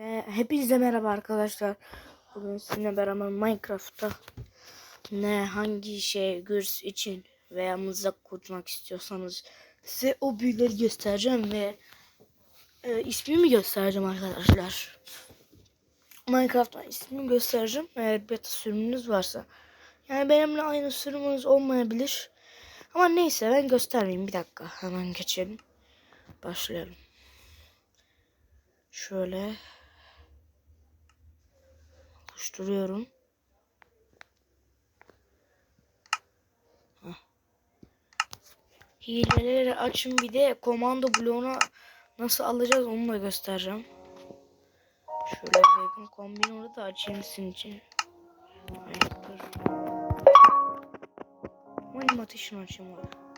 Ee, hepinize merhaba arkadaşlar. Bugün sizinle beraber Minecraft'ta ne hangi şey gürs için veya mızrak kurmak istiyorsanız size o büyüleri göstereceğim ve e, ismimi göstereceğim arkadaşlar. Minecraft'tan ismimi göstereceğim eğer beta sürümünüz varsa. Yani benimle aynı sürümünüz olmayabilir. Ama neyse ben göstermeyeyim bir dakika hemen geçelim. Başlayalım. Şöyle oluşturuyorum. Hah. Hileleri açın bir de komando bloğuna nasıl alacağız onu da göstereceğim. Şöyle weapon kombinonu da açayım sizin için. Hayırdır. Benim ateşini açayım orada.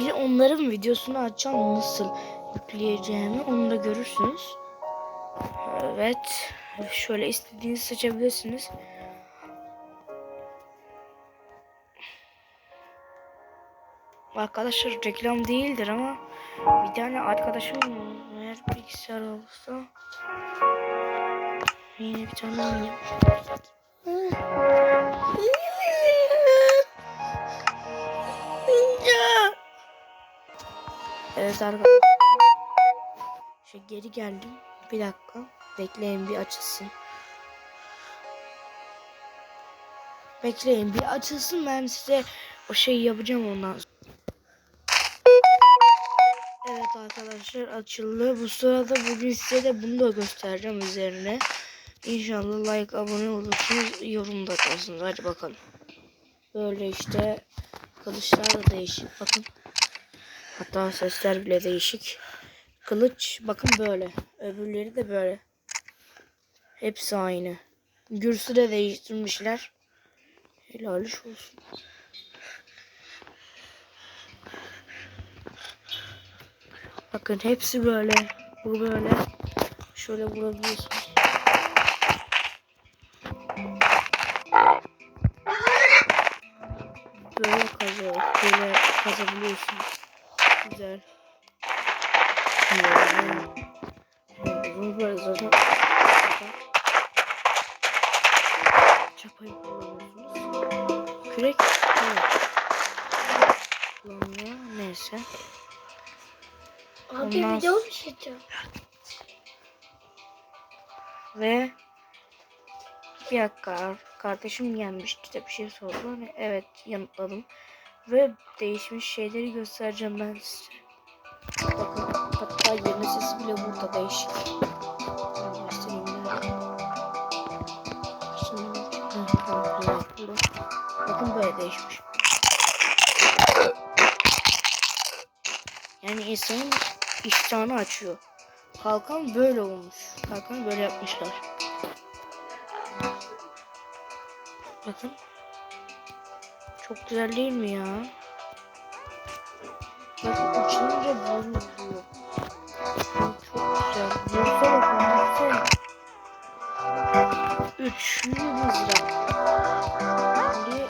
Bir onların videosunu açacağım nasıl yükleyeceğimi onu da görürsünüz. Evet. Şöyle istediğinizi seçebilirsiniz. Arkadaşlar reklam değildir ama bir tane arkadaşım eğer bilgisayar olursa yine bir tane oynayayım. Evet arkadaşlar. Şu geri geldim. Bir dakika. Bekleyin bir açılsın. Bekleyin bir açılsın ben size o şeyi yapacağım ondan sonra. Evet arkadaşlar açıldı. Bu sırada bugün size de bunu da göstereceğim üzerine. İnşallah like abone olursunuz. Yorumda kalsınız. Hadi bakalım. Böyle işte kılıçlar da değişik. Bakın. Hatta sesler bile değişik. Kılıç bakın böyle. Öbürleri de böyle. Hepsi aynı. Gürsü de değiştirmişler. Helal olsun. Bakın hepsi böyle. Bu böyle. Şöyle vurabiliyorsunuz. Böyle kazıyor. Böyle kazabiliyorsunuz. Güzel. Bunu böyle zaten çapayı kullanıyorsunuz. Kürek evet. kullanılıyor. Neyse. Abi Ondan video mu çekiyor? Ve bir dakika kardeşim gelmişti de bir şey sordu. Hani evet yanıtladım. Ve değişmiş şeyleri göstereceğim ben size. Bakın hatta yerine sesi bile burada değişik. Bakın böyle değişmiş. Yani insanın iştahını açıyor. Kalkan böyle olmuş. Kalkanı böyle yapmışlar. Bakın. Çok güzel değil mi ya? Bakın uçunca böyle oluyor. Çok güzel. Vursana bakın vursana. Üçlü mızrak. Şimdi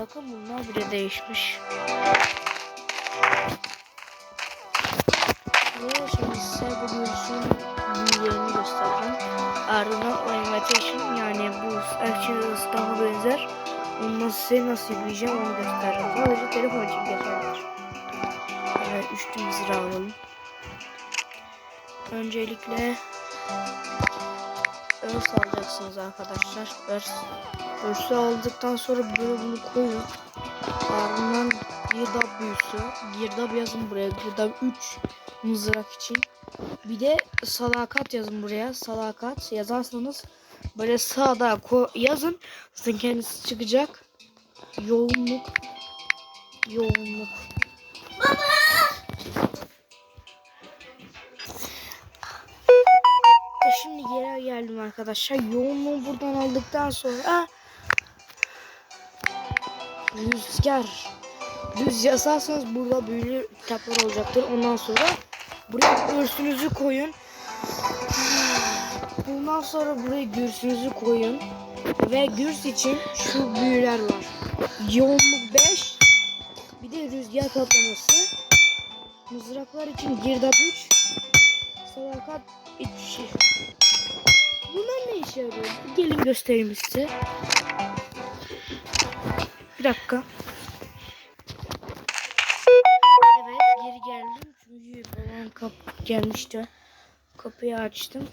Bakın bunlar bile değişmiş. Nasıl nasıl yükleyeceğim onu göstereceğim. Sadece telefon için geçerlidir. Evet üçlü mızrağı alalım. Öncelikle örs alacaksınız arkadaşlar. Örs. Örsü aldıktan sonra böyle bunu koyun. Ardından girdap büyüsü. Girdap yazın buraya. Girdap 3 mızrak için. Bir de sadakat yazın buraya. Sadakat yazarsanız böyle sağda yazın. Zaten kendisi çıkacak. Yoğunluk. Yoğunluk. E Şimdi geri geldim arkadaşlar. Yoğunluğu buradan aldıktan sonra rüzgar. Düz yazarsanız burada büyülü kitaplar olacaktır. Ondan sonra buraya örsünüzü koyun. Bundan sonra buraya gürsünüzü koyun. Ve gürs için şu büyüler var. Yoğunluk 5. Bir de rüzgar patlaması. Mızraklar için girdap 3. Sadakat 3. Bunlar ne işe yarıyor? Gelin göstereyim size. Bir dakika. Evet geri geldim. Çünkü babam kap gelmişti. Kapıyı açtım.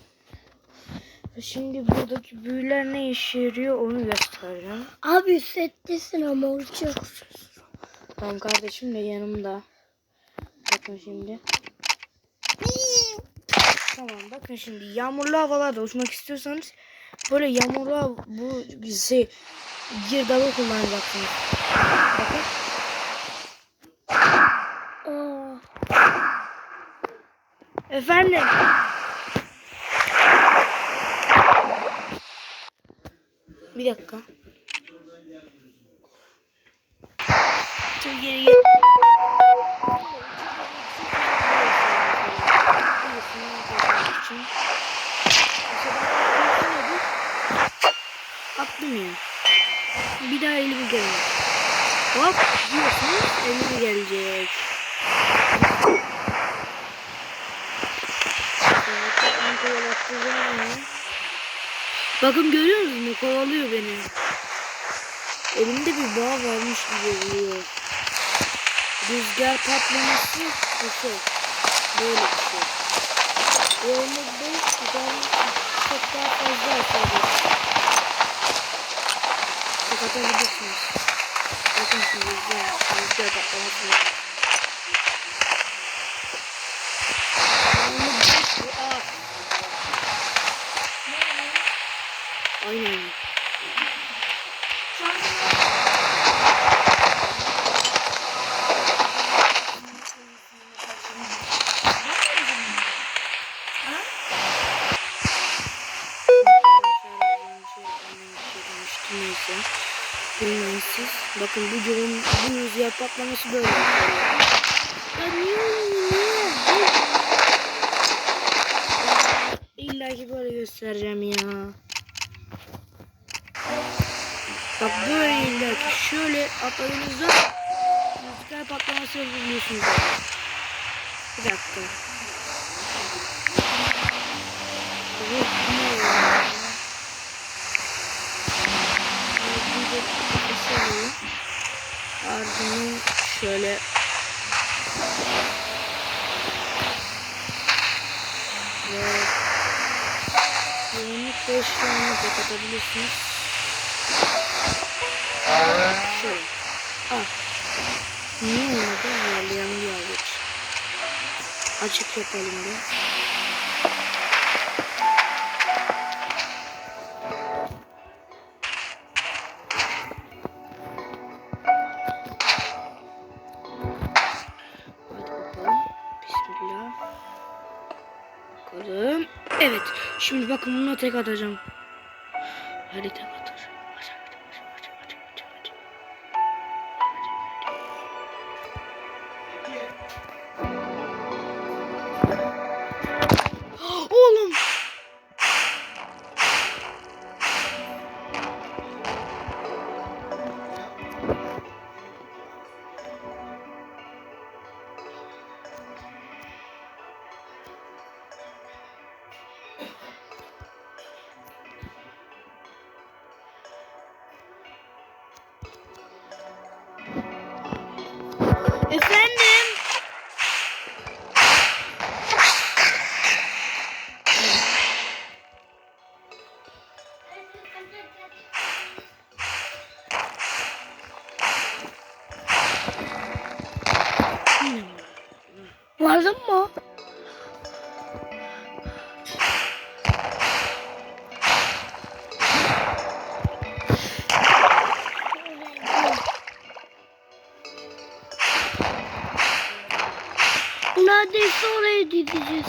Şimdi buradaki büyüler ne işe yarıyor onu göstereceğim. Abi settesin ama olacak. Tamam kardeşim de yanımda. Bakın şimdi. Tamam bakın şimdi yağmurlu havalarda uçmak istiyorsanız böyle yağmurlu bu şey girdabı kullanacaksınız. Bakın. Efendim. Bir dakika. Dur geri gel. Atlamıyor. Bir daha elimi gelecek. Hop diyorsunuz elime gelecek. Bakın görüyor musunuz? Kovalıyor beni. Elimde bir bağ varmış gibi oluyor. Rüzgar patlaması bir şey. Böyle bir şey. Yoğunluk 5 güzel çok daha fazla açabilir. Kapatabilirsiniz. Bakın şimdi rüzgar, patlaması. Patlaması böyle. Ya niye niye? İlla ki böyle göstereceğim ya. Bak böyle illa ki şöyle atladığınızda rüzgar patlaması yapabiliyorsunuz. Bir dakika. Bu ne ya? Bir de keselim. Ardından şöyle ve yoğunluk 5 tane kapatabilirsiniz. Şöyle. Ah. Niye olmadı? Bir avuç. Açık yapalım bir. Bakalım. Evet. Şimdi bakın bunu tek atacağım. Hadi tek atacağım. Gideceğiz.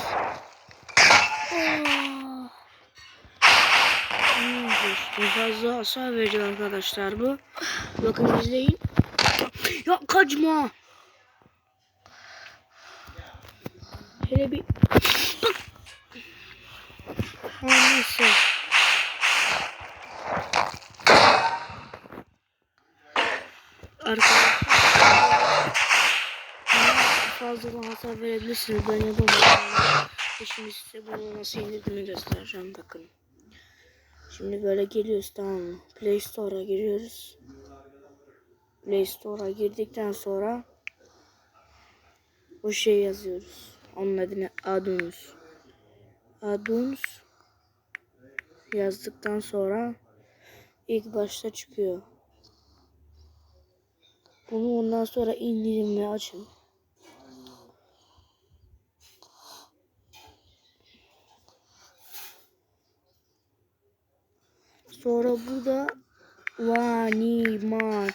İşte fazla hasar veriyor arkadaşlar bu. Bakın izleyin. Ya kaçma. Hele bir bak. Ha, neyse. Arkadaşlar fazla hasar verebilirsiniz. Ben. Ve Şimdi size bunu nasıl indirdiğimi göstereceğim. Bakın. Şimdi böyle geliyoruz tamam mı? Play Store'a giriyoruz. Play Store'a girdikten sonra o şey yazıyoruz. Onun adını Adunus. Adunus yazdıktan sonra ilk başta çıkıyor. Bunu ondan sonra indirin ve açın. Sonra burada Vanimation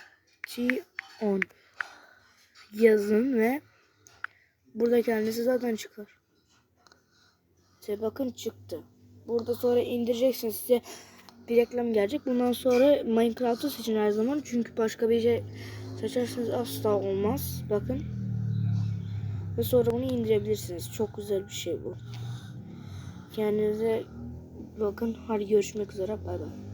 yazın ve burada kendisi zaten çıkar. Size bakın çıktı. Burada sonra indireceksiniz. Size bir reklam gelecek. Bundan sonra Minecraft'ı seçin her zaman. Çünkü başka bir şey seçerseniz asla olmaz. Bakın. Ve sonra bunu indirebilirsiniz. Çok güzel bir şey bu. Kendinize bakın. Hadi görüşmek üzere. Bay bay.